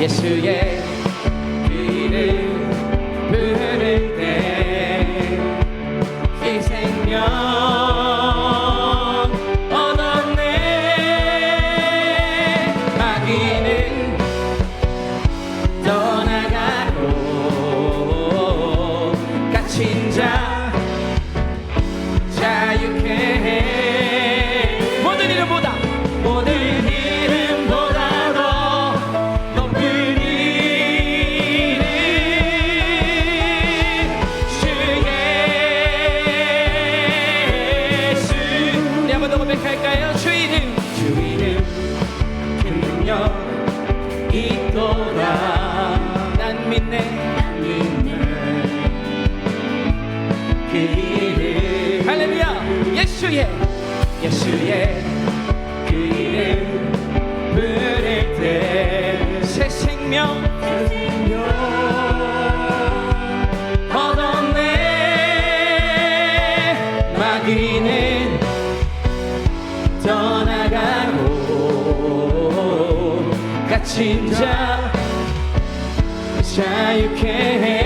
예수의 이름 할렐루야. 예수의 예수의 그 이름 부를 때 새 생명. 새 생명 얻었네 마귀는 떠나가고 갇힌 자 자유케 해.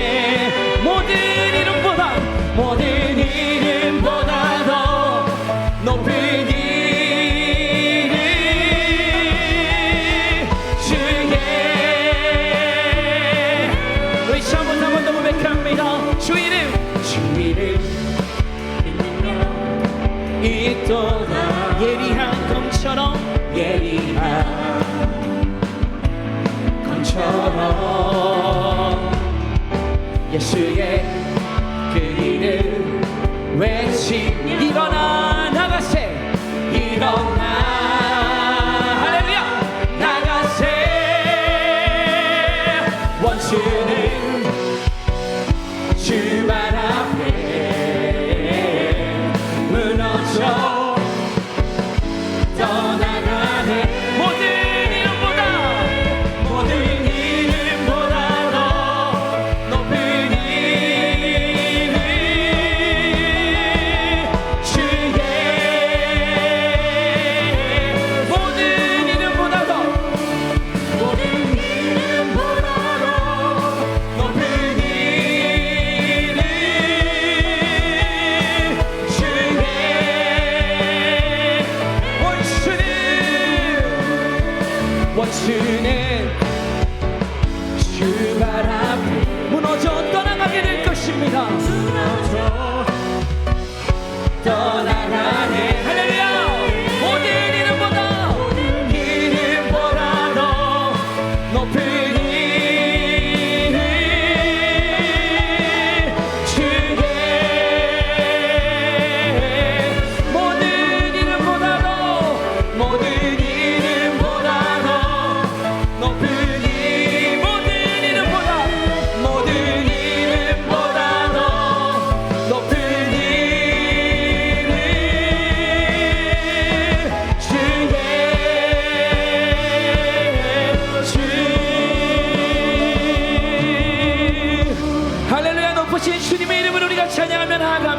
예수의 그 이름 외치 일어나.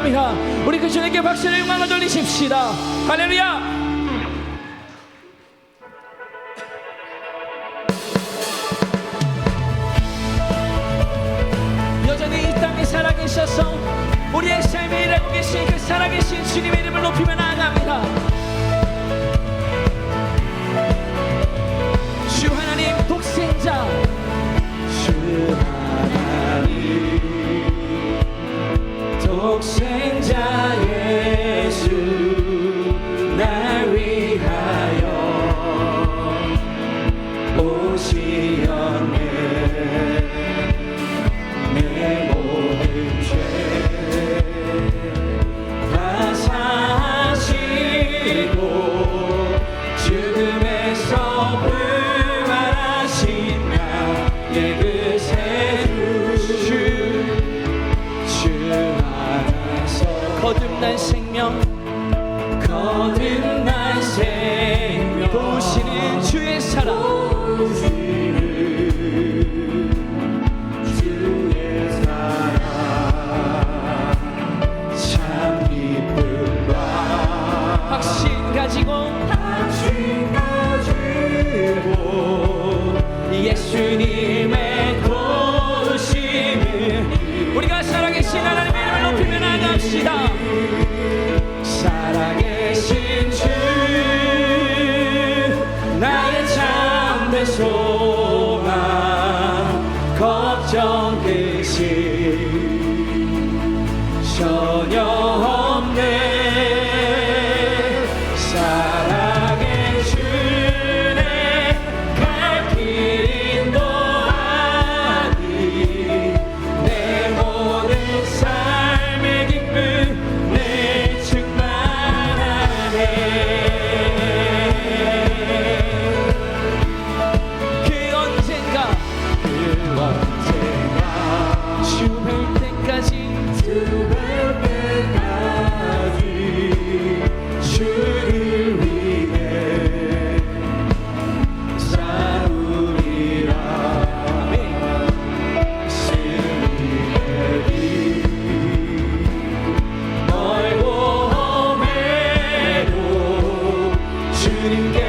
할렐루야 우리 그 주님께 박수를 영광을 돌리십시다. 할렐루야! people.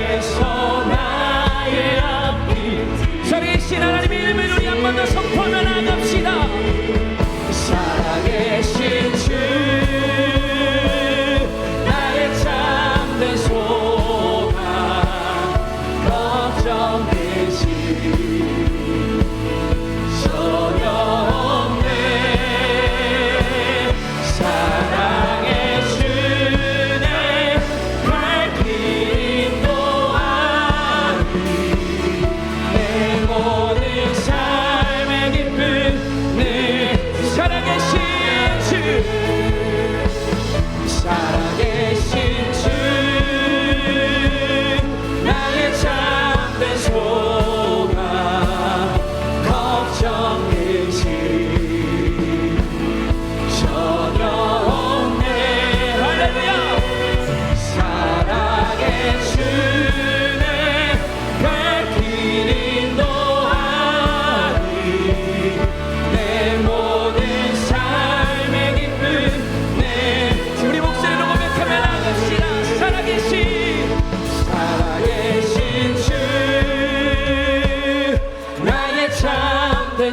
주께서 나의 앞이 살아계신 하나님 이름을 우리 한 번 더 선포하며 나갑시다.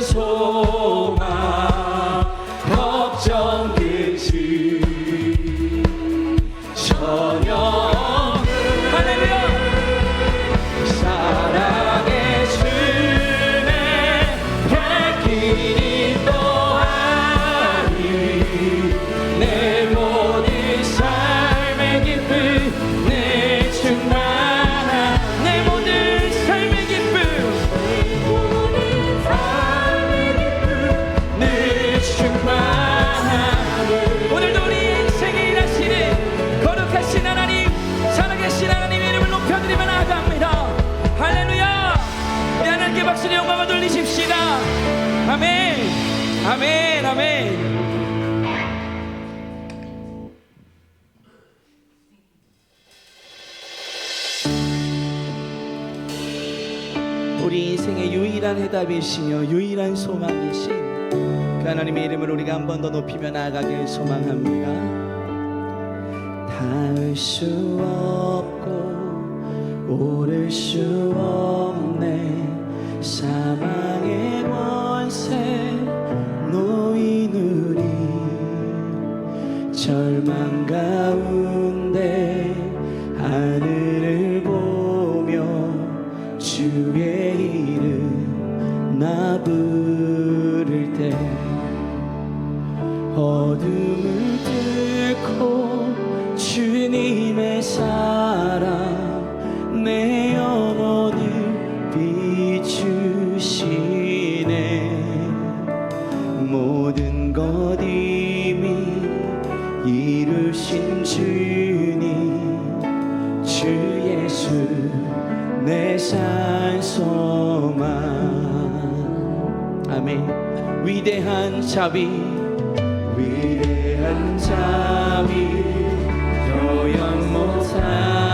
소망. 우리 인생의 유일한 해답이시며 유일한 소망이신 그 하나님의 이름을 우리가 한 번 더 높이며 나아가길 소망합니다. 닿을 수 없고 오를 수 없네 사망의 권세 노인우리 절망 가운데 하늘 모든 것 이미 이루신 주님 주 예수 내 산소만 아멘. 위대한 자비 위대한 자비 표현 못한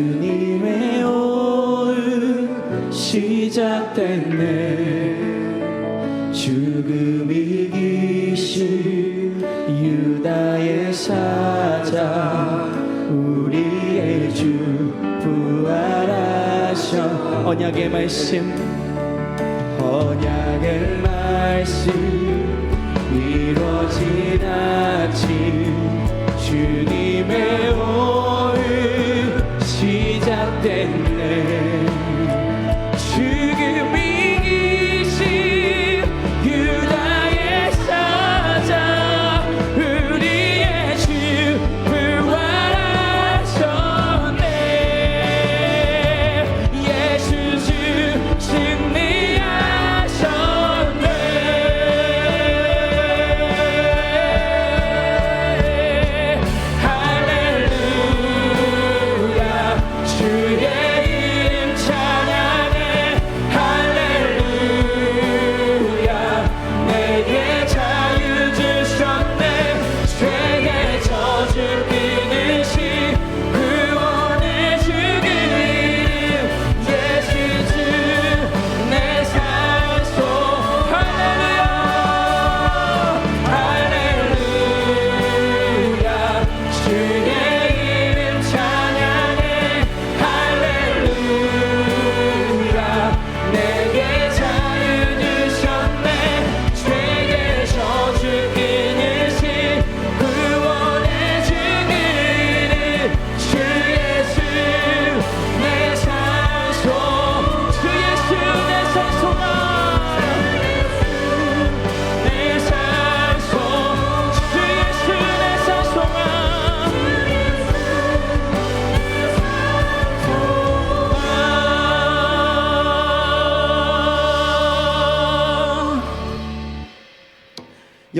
주님의 오늘 시작됐네. 죽음 이기신 유다의 사자 우리의 주 부활하셔. 언약의 말씀 언약의 말씀 이루어진 아침 주님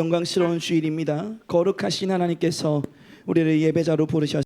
영광스러운 주일입니다. 거룩하신 하나님께서 우리를 예배자로 부르셨